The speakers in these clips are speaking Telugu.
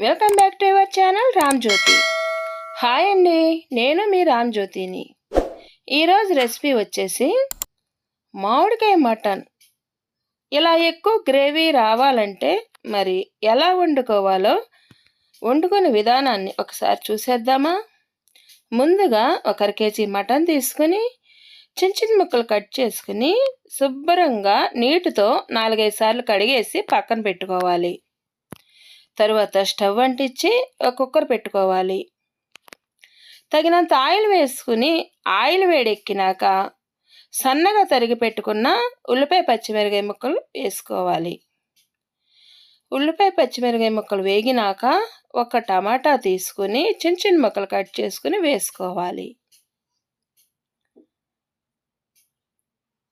Welcome back to your channel Ramjyoti hi అండి నేను మీ రామ్జ్యోతిని ఈరోజు రెసిపీ వచ్చేసి మామిడికాయ మటన్. ఇలా ఎక్కువ గ్రేవీ రావాలంటే మరి ఎలా వండుకోవాలో వండుకునే విధానాన్ని ఒకసారి చూసేద్దామా? ముందుగా ఒకరి కేజీ మటన్ తీసుకుని చిన్న చిన్న ముక్కలు కట్ చేసుకుని శుభ్రంగా నీటితో నాలుగైదు సార్లు కడిగేసి పక్కన పెట్టుకోవాలి. తరువాత స్టవ్ అంటించి ఒక కుక్కర్ పెట్టుకోవాలి. తగినంత ఆయిల్ వేసుకుని ఆయిల్ వేడెక్కినాక సన్నగా తరిగి పెట్టుకున్న ఉల్లిపాయ పచ్చిమిరకాయ ముక్కలు వేసుకోవాలి. ఉల్లిపాయ పచ్చిమిరకాయ ముక్కలు వేగినాక ఒక టమాటా తీసుకుని చిన్న చిన్న ముక్కలు కట్ చేసుకుని వేసుకోవాలి.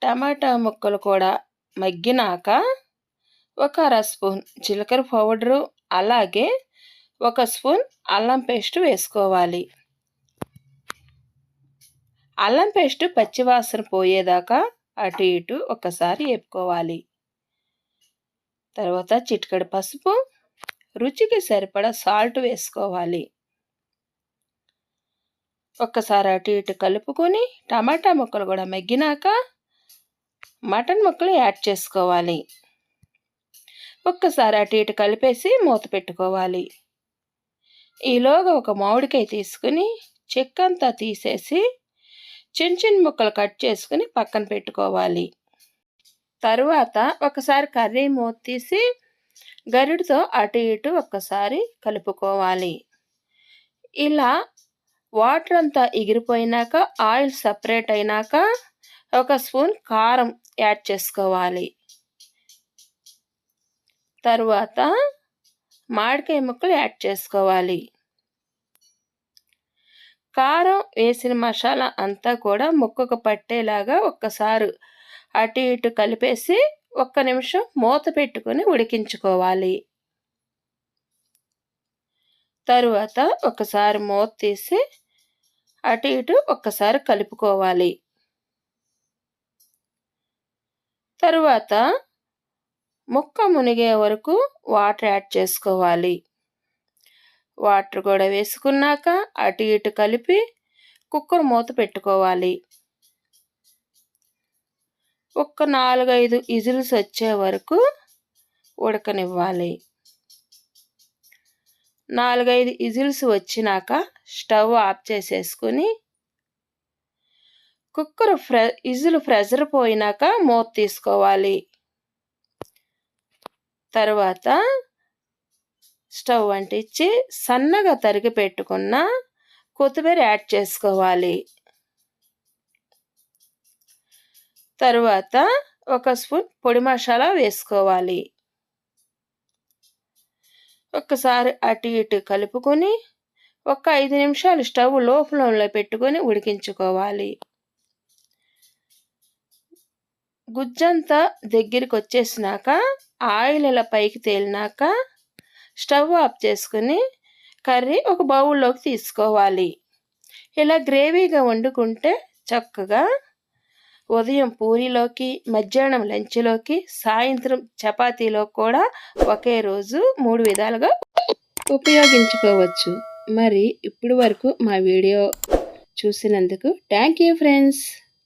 టమాటా ముక్కలు కూడా మగ్గినాక ఒక అర స్పూన్ జీలకర్ర పౌడరు అలాగే ఒక స్పూన్ అల్లం పేస్ట్ వేసుకోవాలి. అల్లం పేస్ట్ పచ్చివాసన పోయేదాకా అటు ఇటు ఒకసారి వేపుకోవాలి తర్వాత చిటికడి పసుపు రుచికి సరిపడా సాల్ట్ వేసుకోవాలి. ఒక్కసారి అటు ఇటు కలుపుకొని టమాటా ముక్కలు కూడా మగ్గినాక మటన్ ముక్కలు యాడ్ చేసుకోవాలి. ఒక్కసారి అటు ఇటు కలిపేసి మూత పెట్టుకోవాలి. ఈలోగా ఒక మామిడికాయ తీసుకుని చెక్కంతా తీసేసి చిన్న చిన్న ముక్కలు కట్ చేసుకుని పక్కన పెట్టుకోవాలి. తరువాత ఒకసారి కర్రీ మూత తీసి గరిడితో అటు ఇటు ఒక్కసారి కలుపుకోవాలి. ఇలా వాటర్ అంతా ఎగిరిపోయినాక ఆయిల్ సపరేట్ అయినాక ఒక స్పూన్ కారం యాడ్ చేసుకోవాలి. తరువాత మామిడికాయ ముక్కలు యాడ్ చేసుకోవాలి. కారం వేసిన మసాలా అంతా కూడా ముక్కకు పట్టేలాగా ఒక్కసారి అటు ఇటు కలిపేసి ఒక్క నిమిషం మూత పెట్టుకొని ఉడికించుకోవాలి. తరువాత ఒకసారి మూత తీసి అటు ఇటు ఒక్కసారి కలుపుకోవాలి. తరువాత ముక్క మునిగే వరకు వాటర్ యాడ్ చేసుకోవాలి. వాటర్ కూడా వేసుకున్నాక అటు ఇటు కలిపి కుక్కర్ మూత పెట్టుకోవాలి. ఒక్క నాలుగైదు ఇజిల్స్ వచ్చే వరకు ఉడకనివ్వాలి. నాలుగైదు ఇజిల్స్ వచ్చినాక స్టవ్ ఆఫ్ చేసేసుకుని కుక్కర్ ఫ్రె ఇజులు ప్రెజర్ పోయినాక మూత తీసుకోవాలి. తర్వాత స్టవ్ అంటించి సన్నగా తరిగి పెట్టుకున్న కొత్తిమీర యాడ్ చేసుకోవాలి. తరువాత ఒక స్పూన్ పొడి మసాలా వేసుకోవాలి. ఒక్కసారి అటు ఇటు కలుపుకొని ఒక ఐదు నిమిషాలు స్టవ్లో ఫ్లేమ్లో పెట్టుకొని ఉడికించుకోవాలి. గుజ్జంతా దగ్గరికి వచ్చేసినాక ఆయిల్ ఇలా పైకి తేలినాక స్టవ్ ఆఫ్ చేసుకుని కర్రీ ఒక బౌల్లోకి తీసుకోవాలి. ఇలా గ్రేవీగా వండుకుంటే చక్కగా ఉదయం పూరిలోకి మధ్యాహ్నం లంచ్లోకి సాయంత్రం చపాతీలో కూడా ఒకే రోజు మూడు విధాలుగా ఉపయోగించుకోవచ్చు. మరి ఇప్పుడు వరకు మా వీడియో చూసినందుకు థ్యాంక్ యూ ఫ్రెండ్స్.